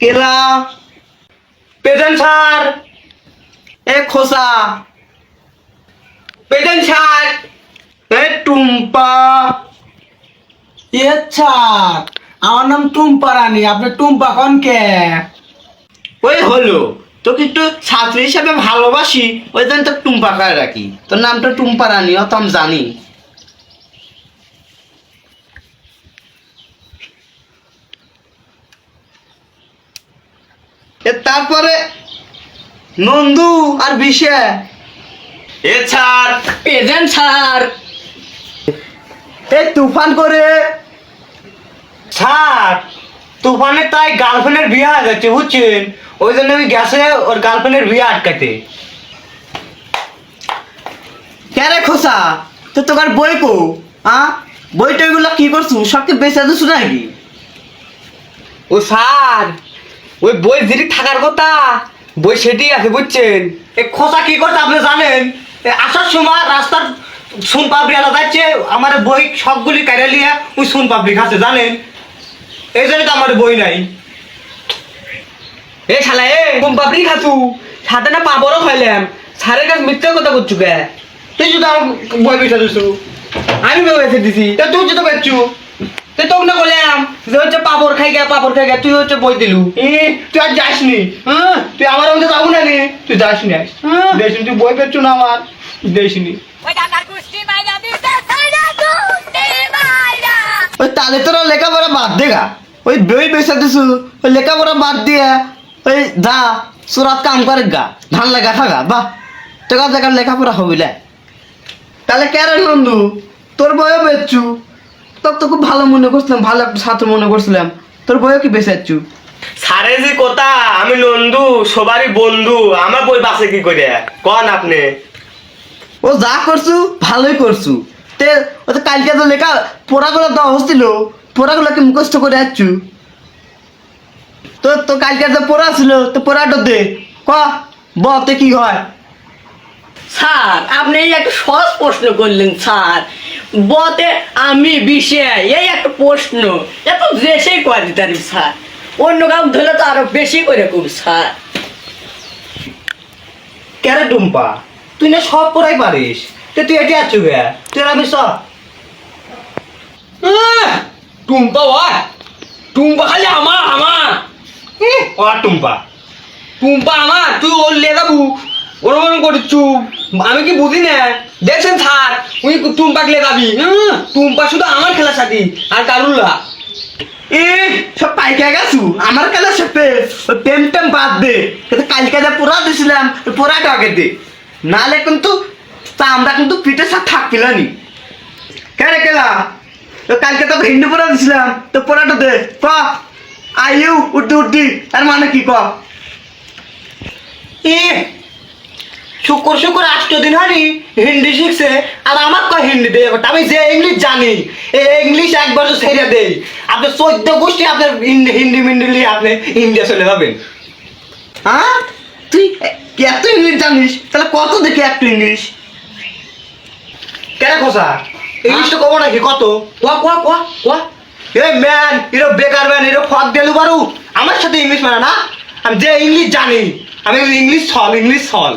কেলা? Present sir এ খোসা। প্রেজেন্ট স্যার এ টুম্পা। আচ্ছা আমার নাম টুম্পা রানী, আপনি টুম্পা কন কে? ওই হলো। তোকে একটু ছাত্রী হিসাবে ভালোবাসি, ওই জন্য তো টুম্পা করে রাখি। তোর নামটা টুম্পা রানী, অত আমি জানি। তারপরে নন্দু আর বিশে। এ স্যার প্রেজেন্ট স্যার এ তুফান করে। স্যার তুফানে তাই গার্লফ্রেন্ডের বিয়ে হয়ে যাচ্ছে বুঝছেন? ওই জন্য আমি গেছে ওর গার্লফ্রেন্ডের বিয়ে আটকাতে। ক্যারে খোসা? তো তোকার বই কো আ? বই টইগুলো কি করছু? সবকে বেঁচে দিছু নাকি? ও স্যার ওই বই যেটি থাকার কথা বই সেটি আছে বুঝছেন? এ খোসা কি করছে আপনি জানেন? আসার সময় রাস্তার সুন পাবড়ি আলা যাচ্ছে আমার বই সবগুলি কাইরা লিয়া ওই সুন পাবড়ি খাচ্ছে জানেন? এই জন্য তো আমার বই নাই। এ শালা এ কোন পাবড়ি খাচ্ছু? সাথে না পাবরও খাইলাম। স্যারের কাছে মিথ্যা কথা করছু কে? তুই যদি আমার বই বেচা দিছু। আমি বই বেচে দিছি। তা তুই যদি বেচছু? তোকে না বললাম যে হচ্ছে পাপড় খাই গা পাপড় খাই গা তুই হচ্ছে বই দিলু। তুই আর হ্যাঁ? তুই আমার মধ্যে যাব না নি? তুই দেশনি তুই বই পেচ্ছু না আমার? দেশনি ওই তাহলে তোরা লেখাপড়া বাদ দেগা ওই বই দিছু ওই লেখাপড়া বাদ দিয়ে ওই যা সুরাত কাম করে গা ধান লাগা থাকা বাহ। তোকা জায়গার লেখাপড়া হবিলে তাহলে কেন নন্দু? তোর বইও বেচছু। তোর তো খুব ভালো মনে করছিলাম ভালো একটা ছাত্র মনে করছিলাম। তোর বইও কি বেঁচেছু সারে যে কথা আমি নন্দু সবারই বন্ধু আমার বই বাসে কি করে? কন আপনি? ও যা করছু ভালোই করছু। তে ও তো কালকে তো লেখা পড়াগুলো দেওয়া হচ্ছিল পড়াগুলোকে মুখস্থ করে যাচ্ছু তো তো কালকে তো পড়া ছিল তো পড়াটা দে। ক বতে কি হয়? স্যার আপনি এই একটা সহজ প্রশ্ন করলেন স্যার। বতে আমি বিষয় এই একটা প্রশ্ন। এত দেশেই করে দিতারি স্যার। অন্য কাউ ধরলে তো আরও বেশি করে করি স্যার। কেরে টুম্পা? তুই না সব পড়াই পারিস। তে তুই এটি আছো গে তুই আমি সব টুম্পা ওয়া টুম্পা খালি আমার আমার। ও টুম্পা? টুম্পা আমার তুই ওর লে যাবু ওরকম করছু। আমি কি বুঝি না? দেখছেন স্যার, উনি টুম্পাকে লে যাবি। টুম্পা শুধু আমার খেলার সাথী আর কারুল্লা এ সব পাইকা গেছু। আমার কাছে সাথে ওই টেম বাদ দে। কালকে যে পড়া দিছিলাম পড়াটা আগে দে। নালে কিন্তু তা আমরা কিন্তু পিঠে সাথ থাকছিল নি কেরে কেলা? কালকে তো হিন্দি পড়া দিছিলাম, তো পড়াটা দে। ক? আইউ উঠি উঠি তার মানে কি ক? এ শুক্র শুক্র আষ্ট দিন হয়নি, হিন্দি শিখছে। আর আমার কয় হিন্দি দেয়? এবার আমি যে ইংলিশ জানি এই ইংলিশ একবার তো ছেড়ে দেই। আপনি চোদ্দ গোষ্ঠী আপনার হিন্দি মিন্দি নিয়ে আপনি ইন্ডিয়া চলে যাবেন। হ্যাঁ? তুই এত ইংলিশ জানিস, তাহলে কত দেখি একটু ইংলিশ? কেন খোসা? ইংলিশটা কব নাকি কত? কোয়া কোয়া কোয়া কোয়া এ ম্যান, এরো বেকার ম্যান, এরো ফক দেলু বারু। আমার সাথে ইংলিশ মানে না? আমি যে ইংলিশ জানি, আমি ইংলিশ সল ইংলিশ সল